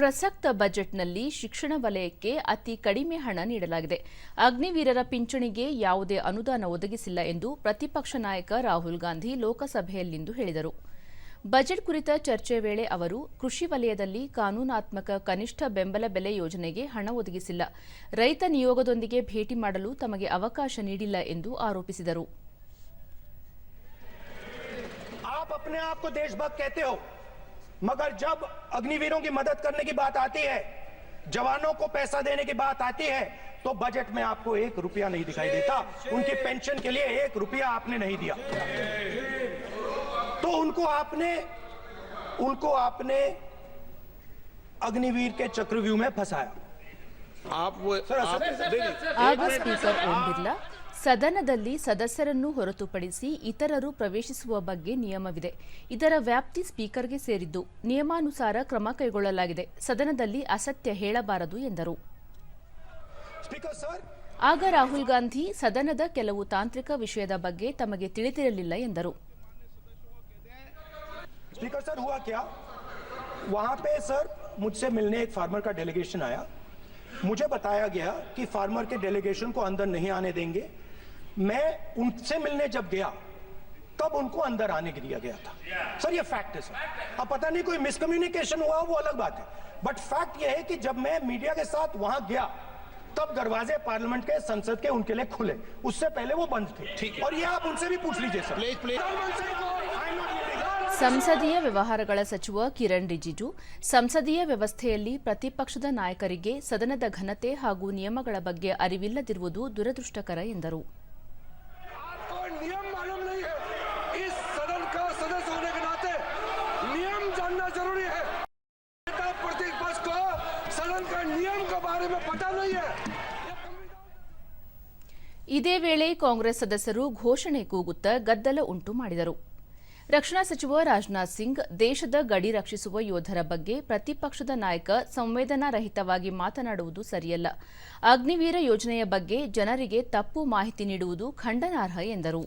ಪ್ರಸಕ್ತ ಬಜೆಟ್ನಲ್ಲಿ ಶಿಕ್ಷಣ ವಲಯಕ್ಕೆ ಅತಿ ಕಡಿಮೆ ಹಣ ನೀಡಲಾಗಿದೆ. ಅಗ್ನಿವೀರರ ಪಿಂಚಣಿಗೆ ಯಾವುದೇ ಅನುದಾನ ಒದಗಿಸಿಲ್ಲ ಎಂದು ಪ್ರತಿಪಕ್ಷ ನಾಯಕ ರಾಹುಲ್ ಗಾಂಧಿ ಲೋಕಸಭೆಯಲ್ಲಿಂದು ಹೇಳಿದರು. ಬಜೆಟ್ ಕುರಿತ ಚರ್ಚೆ ವೇಳೆ ಅವರು, ಕೃಷಿ ವಲಯದಲ್ಲಿ ಕಾನೂನಾತ್ಮಕ ಕನಿಷ್ಠ ಬೆಂಬಲ ಬೆಲೆ ಯೋಜನೆಗೆ ಹಣ ಒದಗಿಸಿಲ್ಲ. ರೈತ ನಿಯೋಗದೊಂದಿಗೆ ಭೇಟಿ ಮಾಡಲು ತಮಗೆ ಅವಕಾಶ ನೀಡಿಲ್ಲ ಎಂದು ಆರೋಪಿಸಿದರು. मगर जब अग्निवीरों की मदद करने की बात आती है जवानों को पैसा देने की बात आती है तो बजट में आपको एक रुपया नहीं दिखाई देता। उनकी पेंशन के लिए एक रुपया आपने नहीं दिया। तो उनको आपने उनको आपने अग्निवीर के चक्रव्यूह में फंसाया। आप वो सर, आप, sir, sir, sir, sir, sir, sir, sir, sir, sir, sir, ಸದನದಲ್ಲಿ ಸದಸ್ಯರನ್ನು ಹೊರತುಪಡಿಸಿ ಇತರರು ಪ್ರವೇಶಿಸುವ ಬಗ್ಗೆ ನಿಯಮವಿದೆ ಇದರ ವ್ಯಾಪ್ತಿ ಸ್ಪೀಕರ್ಗೆ ಸೇರಿದ್ದು ನಿಯಮಾನುಸಾರ ಕ್ರಮ ಕೈಗೊಳ್ಳಲಾಗಿದೆ ಸದನದಲ್ಲಿ ಅಸತ್ಯ ಹೇಳಬಾರದು ಎಂದರು स्पीकर सर ಆಗ ರಾಹುಲ್ ಗಾಂಧಿ ಸದನದ ಕೆಲವು ತಾಂತ್ರಿಕ ವಿಷಯದ ಬಗ್ಗೆ ತಮಗೆ ತಿಳಿದಿರಲಿಲ್ಲ ಎಂದರು स्पीकर सर हुआ क्या वहां पे सर मुझसे मिलने एक फार्मर का डेलीगेशन आया मुझे बताया गया कि फार्मर के डेलीगेशन को अंदर नहीं आने देंगे मैं उनसे मिलने जब गया तब उनको अंदर आने के दिया गया था सर ये फैक्ट है सर अब पता नहीं कोई मिसकम्युनिकेशन हुआ वो अलग बात है बट फैक्ट ये है कि जब मैं मीडिया के साथ वहां गया तब दरवाजे पार्लियामेंट के संसद के उनके लिए खुले उससे पहले वो बंद थे ठीक है। और ये आप उनसे भी पूछ लीजिए sir please please I'm not leaving. ಸಂಸದೀಯ ವ್ಯವಹಾರಗಳ ಸಚಿವ ಕಿರಣ್ ರಿಜಿಜು ಸಂಸದೀಯ ವ್ಯವಸ್ಥೆಯಲ್ಲಿ ಪ್ರತಿಪಕ್ಷದ ನಾಯಕರಿಗೆ ಸದನದ ಘನತೆ ಹಾಗೂ ನಿಯಮಗಳ ಬಗ್ಗೆ ಅರಿವಿಲ್ಲದಿರುವುದು ದುರದೃಷ್ಟಕರ ಎಂದರು नियम जानना जरूरी है नेता प्रतिपक्ष को सदन का नियम के बारे में पता नहीं है ಇದೇ ವೇಳೆ ಕಾಂಗ್ರೆಸ್ ಸದಸ್ಯರು ಘೋಷಣೆ ಕೂಗುತ್ತಾ ಗದ್ದಲ ಉಂಟು ಮಾಡಿದರು ರಕ್ಷಣಾ ಸಚಿವ ರಾಜನಾಥ್ ಸಿಂಗ್ ದೇಶದ ಗಡಿ ರಕ್ಷಿಸುವ ಯೋಧರ ಬಗ್ಗೆ ಪ್ರತಿಪಕ್ಷದ ನಾಯಕ ಸಂವೇದನಾರಹಿತವಾಗಿ ಮಾತನಾಡುವುದು ಸರಿಯಲ್ಲ ಅಗ್ನಿವೀರ ಯೋಜನೆಯ ಬಗ್ಗೆ ಜನರಿಗೆ ತಪ್ಪು ಮಾಹಿತಿ ನೀಡುವುದು ಖಂಡನಾರ್ಹ ಎಂದರು